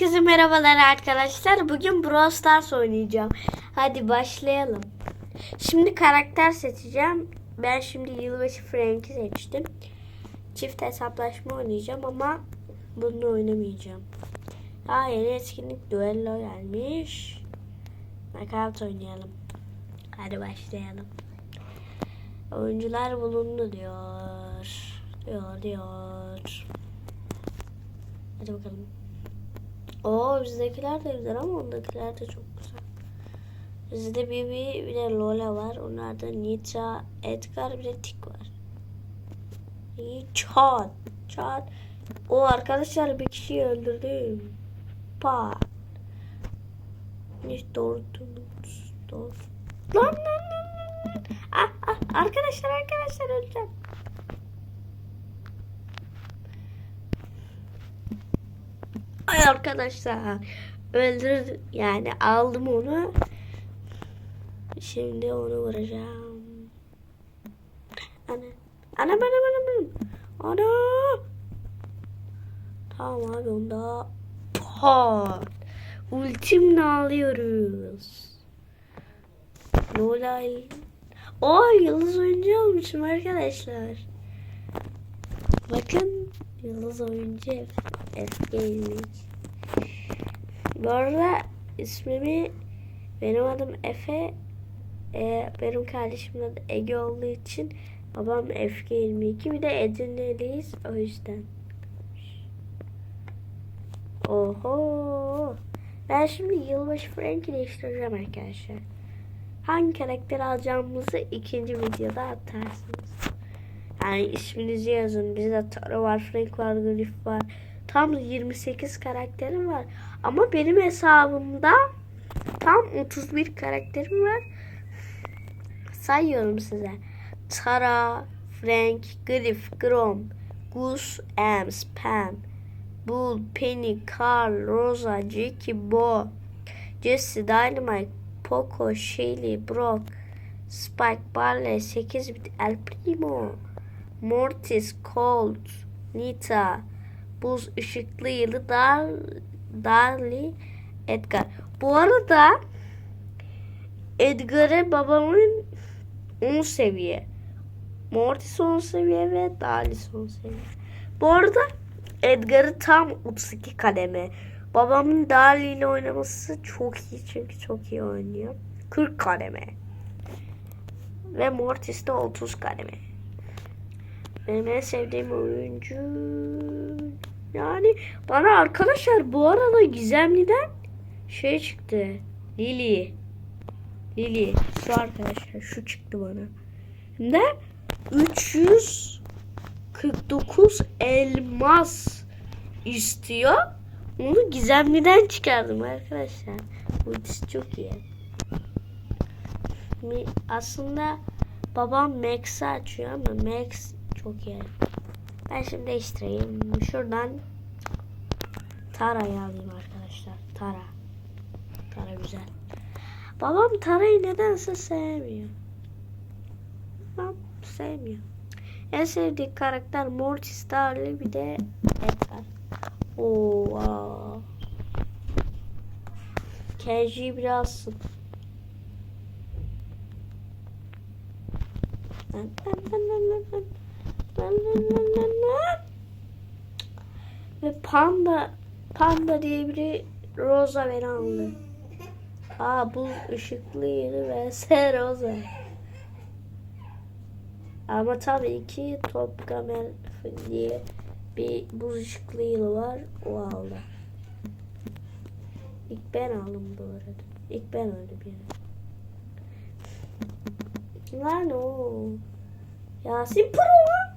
Herkese merhabalar arkadaşlar. Bugün Brawl Stars oynayacağım. Hadi başlayalım. Şimdi karakter seçeceğim. Ben şimdi yılbaşı Frank'i seçtim. Çift hesaplaşma oynayacağım ama bunu oynamayacağım. Aa yeni etkinlik duello gelmiş. Knockout oynayalım. Hadi başlayalım. Oyuncular bulundu diyor. Diyor diyor. Hadi bakalım. Oo bizdekiler de güzel ama ondakiler de çok güzel. Bizde Bibi bir de Lola var. Onlarda Nita, Edgar bir de Tik var. İyi çat çat. O arkadaşlar bir kişiyi öldürdüm. Pa. Hiç doğru doğru. Lan lan lan lan. Ah, ah, arkadaşlar arkadaşlar öleceğim. Arkadaşlar öldür yani aldım onu. Şimdi onu vuracağım. Ana. Ana bana bana bana. Ana. Tamam abi onda pat. Ultimle alıyoruz. Lola. O yıldız oyuncu olmuşum arkadaşlar. Bakın yıldız oyuncu Efe'ymiş. Bu arada ismimi benim adım Efe. Ee, benim kardeşimin adı Ege olduğu için babam FG22 bir de Edirne'liyiz o yüzden. Oho. Ben şimdi yılbaşı Frank'i değiştireceğim arkadaşlar. Hangi karakter alacağımızı ikinci videoda atarsınız. Yani isminizi yazın. Bizde Tara var, Frank var, Griff var. Tam 28 karakterim var. Ama benim hesabımda tam 31 karakterim var. Sayıyorum size. Tara, Frank, Griff, Grom, Goose, Ems, Pam, Bull, Penny, Carl, Rosa, Jackie, Bo, Jesse, Dynamite, Poco, Shelly, Brock, Spike, Barley, 8 bit, El Primo, Mortis, Colt, Nita, Buz ışıklı yılı Dar, Darly Edgar. Bu arada Edgar'ı babamın 10 seviye. Mortis 10 seviye ve Darly 10 seviye. Bu arada Edgar'ı tam 32 kademe. Babamın Darly ile oynaması çok iyi çünkü çok iyi oynuyor. 40 kademe. Ve Mortis de 30 kademe. Benim en sevdiğim oyuncu yani bana arkadaşlar bu arada Gizemli'den şey çıktı. Lili. Lili. Şu arkadaşlar şu çıktı bana. Hem de 349 elmas istiyor. Onu Gizemli'den çıkardım arkadaşlar. Bu çok iyi. Aslında babam Max'ı açıyor ama Max çok iyi. Ben şimdi değiştireyim. Şuradan Tara'yı alayım arkadaşlar. Tara. Tara güzel. Babam Tara'yı nedense sevmiyor. Babam sevmiyor. En sevdiği karakter Mortis Darly bir de Edgar. Oo. Kenji'yi biraz sık. Ben, ben, ben, ben, ben, ben. Ve panda panda diye biri Rosa beni aldı. Aa bu ışıklı yeri vs Rosa. Ama tabii ki Top Gamer diye bir buz ışıklı yılı var. O aldı. İlk ben aldım bu arada. İlk ben öldüm yani. Lan o. Yasin Pro.